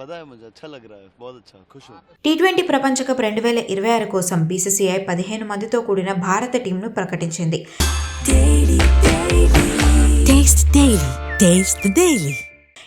पता है मुझे अच्छा लग रहा है बहुत अच्छा खुश हूँ టీ ట్వంటీ ప్రపంచ కప్ రెండు వేల ఇరవై ఆరు కోసం బీసీసీఐ పదిహేను మందితో కూడిన భారత టీంను ప్రకటించింది Taste Daily. Taste the Daily.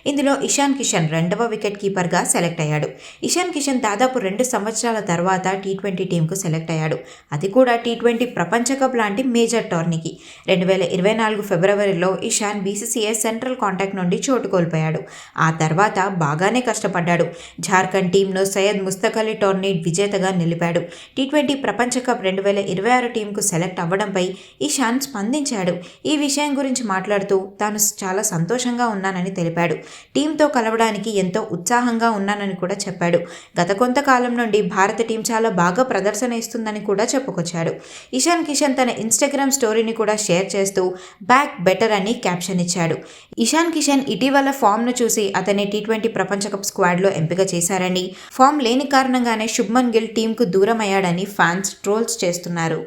ఇందులో ఇషాన్ కిషన్ రెండవ వికెట్ కీపర్గా సెలెక్ట్ అయ్యాడు. ఇషాన్ కిషన్ దాదాపు రెండు సంవత్సరాల తర్వాత టీ ట్వంటీ టీంకు సెలెక్ట్ అయ్యాడు. అది కూడా టీ ట్వంటీ ప్రపంచ కప్ లాంటి మేజర్ టోర్నీకి. రెండు వేల ఇరవై నాలుగు ఫిబ్రవరిలో ఇషాన్ బీసీసీఐ సెంట్రల్ కాంటాక్ట్ నుండి చోటు కోల్పోయాడు. ఆ తర్వాత బాగానే కష్టపడ్డాడు. జార్ఖండ్ టీంను సయ్యద్ ముస్తక్ అలీ టోర్నీ విజేతగా నిలిపాడు. టీ ట్వంటీ ప్రపంచ కప్ రెండు వేల ఇరవై ఆరు టీంకు సెలెక్ట్ అవ్వడంపై ఇషాన్ స్పందించాడు. ఈ విషయం గురించి మాట్లాడుతూ తాను చాలా సంతోషంగా ఉన్నానని తెలిపాడు. టీంతో కలవడానికి ఎంతో ఉత్సాహంగా ఉన్నానని కూడా చెప్పాడు. గత కొంతకాలం నుండి భారత టీం చాలా బాగా ప్రదర్శన ఇస్తుందని కూడా చెప్పుకొచ్చాడు. ఇషాన్ కిషన్ తన ఇన్స్టాగ్రామ్ స్టోరీని కూడా షేర్ చేస్తూ బ్యాక్ బెటర్ అని క్యాప్షన్ ఇచ్చాడు. ఇషాన్ కిషన్ ఇటీవల ఫామ్ను చూసి అతన్ని టీ ట్వంటీ ప్రపంచకప్ స్క్వాడ్లో ఎంపిక చేశారని ఫామ్ లేని కారణంగానే శుభ్మన్ గిల్ టీంకు దూరం అయ్యాడని ఫ్యాన్స్ ట్రోల్స్ చేస్తున్నారు.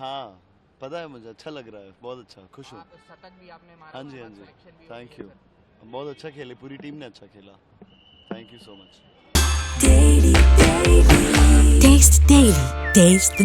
हाँ. पता है मुझे अच्छा लग रहा है बहुत अच्छा खुश हूँ हाँ। जी हाँ जी। थैंक यू बहुत अच्छा खेले पूरी टीम ने अच्छा खेला। Thank you so much Taste